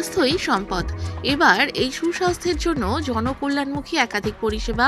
স্বাস্থ্যই সম্পদ। এবার এই সুস্বাস্থ্যের জন্য জনকল্যাণমুখী একাধিক পরিষেবা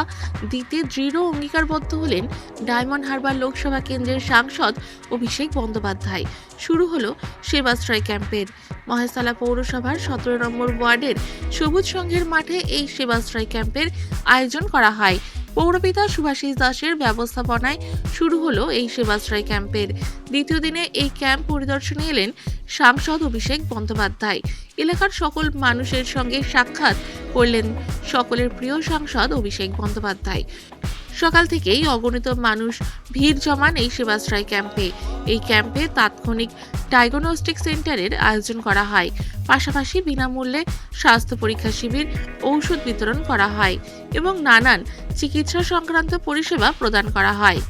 দিতে দৃঢ় অঙ্গীকারবদ্ধ হলেন ডায়মন্ড হারবার লোকসভা কেন্দ্রের সাংসদ অভিষেক বন্দ্যোপাধ্যায়। শুরু হলো সেবাশ্রয় ক্যাম্পের। মহেশতলা পৌরসভার সতেরো নম্বর ওয়ার্ডের সবুজ সংঘের মাঠে এই সেবাশ্রয় ক্যাম্পের আয়োজন করা হয়। পৌরপিতা সুভাষিস দাসের ব্যবস্থাপনায় শুরু হলো এই সেবাশ্রয় ক্যাম্পের। দ্বিতীয় দিনে এই ক্যাম্প পরিদর্শনে এলেন সাংসদ অভিষেক বন্দ্যোপাধ্যায়। এলাকার সকল মানুষের সঙ্গে সাক্ষাৎ করলেন সকলের প্রিয় সাংসদ অভিষেক বন্দ্যোপাধ্যায়। সকাল থেকেই অগণিত মানুষ ভিড় জমান এই সেবাশ্রয় ক্যাম্পে। এই ক্যাম্পে তাৎক্ষণিক ডায়াগনস্টিক সেন্টারের আয়োজন করা হয়। পাশাপাশি বিনামূল্যে স্বাস্থ্য পরীক্ষা শিবির, ঔষধ বিতরণ করা হয় এবং নানান চিকিৎসা সংক্রান্ত পরিষেবা প্রদান করা হয়।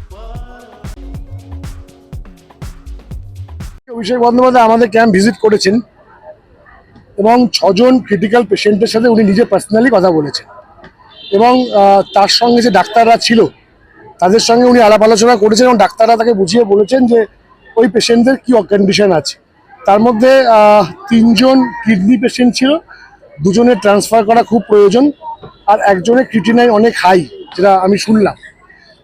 অভিষেক বন্দ্যোপাধ্যায় আমাদের ক্যাম্প ভিজিট করেছেন। এবং ছজন ক্রিটিক্যাল পেশেন্টের সাথে উনি নিজে পার্সোনালি কথা বলেছেন। এবং তার সঙ্গে যে ডাক্তাররা ছিল, তাদের সঙ্গে উনি আলাপ আলোচনা করেছেন এবং ডাক্তাররা তাকে বুঝিয়ে বলেছেন যে ওই পেশেন্টদের কী কন্ডিশন আছে। তার মধ্যে তিনজন কিডনি পেশেন্ট ছিল, দুজনের ট্রান্সফার করা খুব প্রয়োজন আর একজনের ক্রিটিনাইন অনেক হাই যেটা আমি শুনলাম।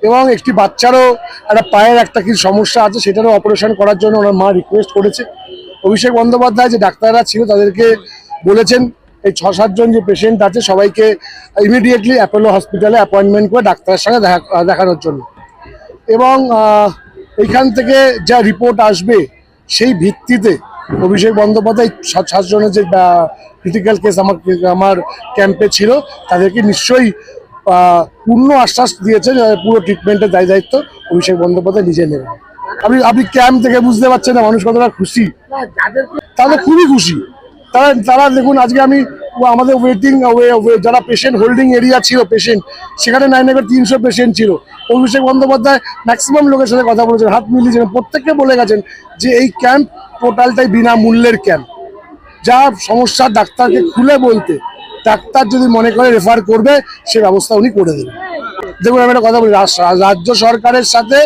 এবং একটি বাচ্চারও একটা পায়ের একটা কি সমস্যা আছে, সেটারও অপারেশন করার জন্য ওনার মা রিকোয়েস্ট করেছে। অভিষেক বন্দ্যোপাধ্যায় যে ডাক্তাররা ছিল তাদেরকে বলেছেন, এই ছ সাতজন যে পেশেন্ট আছে সবাইকে ইমিডিয়েটলি অ্যাপোলো হসপিটালে অ্যাপয়েন্টমেন্ট করে ডাক্তারের সঙ্গে দেখা, দেখানোর জন্য। এবং এইখান থেকে যা রিপোর্ট আসবে সেই ভিত্তিতে অভিষেক বন্দ্যোপাধ্যায় সাত সাতজনের যে ক্রিটিক্যাল কেস আমার আমার ক্যাম্পে ছিল, তাদেরকে নিশ্চয়ই পূর্ণ আশ্বাস দিয়েছেন পুরো ট্রিটমেন্টের দায় দায়িত্ব অভিষেক বন্দ্যোপাধ্যায় নিজে নেবেন। আপনি আপনি ক্যাম্প থেকে বুঝতে পারছেন না মানুষ কতটা খুশি। তাহলে খুবই খুশি। তারা তারা দেখুন, আজকে আমি আমাদের ওয়েটিং যারা পেশেন্ট হোল্ডিং এরিয়া ছিল পেশেন্ট সেখানে নাইন এবার তিনশো পেশেন্ট ছিল। অভিষেক বন্দ্যোপাধ্যায় ম্যাক্সিমাম লোকের সাথে কথা বলেছেন, হাত মিলিয়েছেন প্রত্যেককে বলে গেছেন যে এই ক্যাম্প টোটালটাই বিনামূল্যের ক্যাম্প যা সমস্যা ডাক্তারকে খুলে বলতে, ডাক্তার যদি মনে করে রেফার করবে, সে ব্যবস্থা উনি করে দেবেন। দেখুন আমি একটা কথা বলি রাজ্য সরকারের সাথে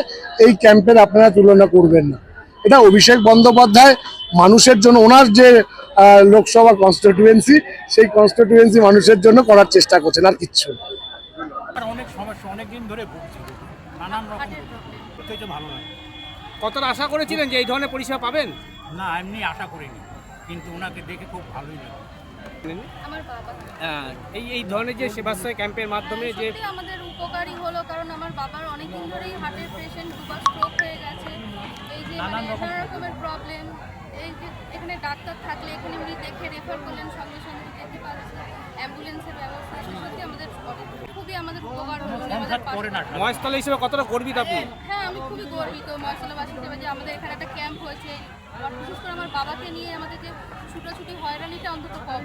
এই ক্যাম্পের আপনারা তুলনা করবেন না। এটা অভিষেক বন্দ্যোপাধ্যায় মানুষের জন্য ওনার যে লোকসভা কনস্টিটিউয়েন্সি সেই কনস্টিটিউয়েন্সি মানুষের জন্য করার চেষ্টা করছেন আর কিচ্ছু। অনেক সমস্যা অনেক ধরে নানান রকম ভালো লাগে। কতটা আশা করেছিলেন যে এই ধরনের পরিষেবা পাবেন? না এমনি আশা করিনি। কিন্তু ওনাকে দেখে খুব ভালোই লাগে এই এই ধরনের যে সেবাশ্রয় ক্যাম্পের মাধ্যমে যে আমাদের উপকারী হলো কারণ আমার বাবার অনেক দিন ধরেই হার্টের পেশেন্ট দুবার স্ট্রোক হয়ে গেছে। এই যে মানে নানা রকমের প্রবলেম এই যে এখানে ডাক্তার থাকলে এখানে উনি দেখে রেফার করলেন সঙ্গে সঙ্গে যেতে পারছে অ্যাম্বুলেন্সের ব্যবস্থা সত্যি আমাদের খুবই আমাদের উপকার মহেশতলা হিসেবে কতটা গর্বিত আপনি? হ্যাঁ আমি খুবই গর্বিত মশলাবাসী হিসেবে যে আমাদের এখানে একটা ক্যাম্প হয়েছে। আর বিশেষ করে আমার বাবাকে নিয়ে আমাদের যে ছুটাছুটি হয়রানিটা অন্তত কম।